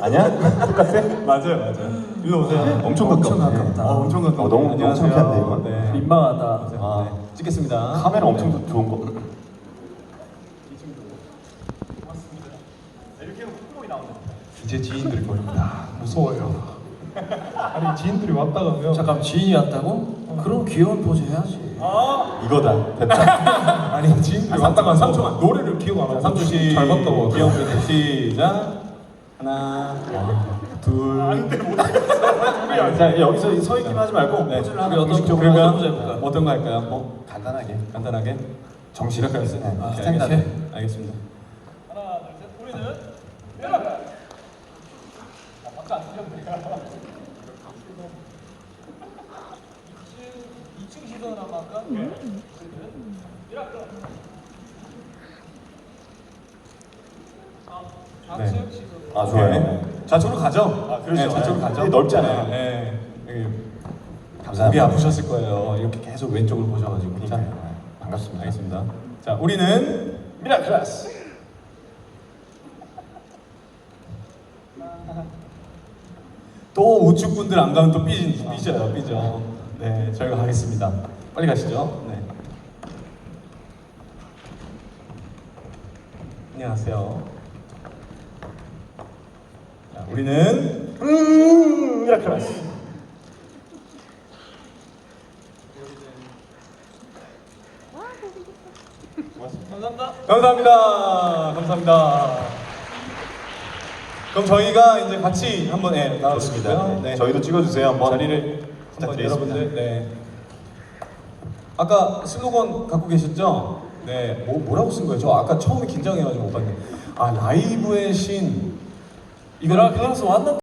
아니야? 똑같아? 맞아요, 맞아요. 일로 오세요. 엄청 가깝네. 가깝다. 어, 엄청 가까워. 어, 너무- 너무 안녕하세요. 창피한데, 이건? 네. 민망하다. 아. 네. 찍겠습니다. 카메라 엄청 네. 좋은 거. 이제 지인들이 보입니다. 무서워요. 아니 지인들이 왔다 가면 잠깐 지인이 왔다고? 그럼 귀여운 포즈 해야지. 이거다. 됐다. 아니 지인들이 왔다 가면 3초만 노래를 기억 안 하고 3초 시. 잘 봤다고. 귀여운 시작. 하나, 둘. 안돼 자 여기서 서 있기만 하지 말고 네. 포즈를 하나 우리 어떤- 공식적으로 어떤 그러면 포즈 해볼까요? 어떤 거 할까요? 뭐 간단하게. 간단하게 정식 할까요? 네, 아, 스탠다드. 알겠습니다. 네. 아, 좋아요. 네. 좌측으로 가죠. 아, 그렇죠. 네, 좌측으로 네. 가죠. 넓잖아요. 네. 여기 감사합니다. 목이 아프셨을 거예요. 이렇게 계속 왼쪽으로 보셔가지고. 네, 반갑습니다. 알겠습니다. 자, 우리는 미라클라스. 또 우측 분들 안 가면 또 삐지, 삐져요, 삐져. 네, 저희가 가겠습니다. 빨리 가시죠. 네. 안녕하세요. 자, 우리는 음, 미라클라스. 감사합니다. 감사합니다. 그럼 저희가 이제 같이 한번 예, 나왔습니다. 좋습니다. 네. 저희도 찍어주세요. 한번. 자리를 한번 부탁드리겠습니다. 여러분들 네. 아까 슬로건 갖고 계셨죠? 네. 뭐 뭐라고 쓴 거예요? 저 아까 처음에 긴장해가지고 못 봤는데. 아 라이브의 신. 이거랑 클라스 왔나?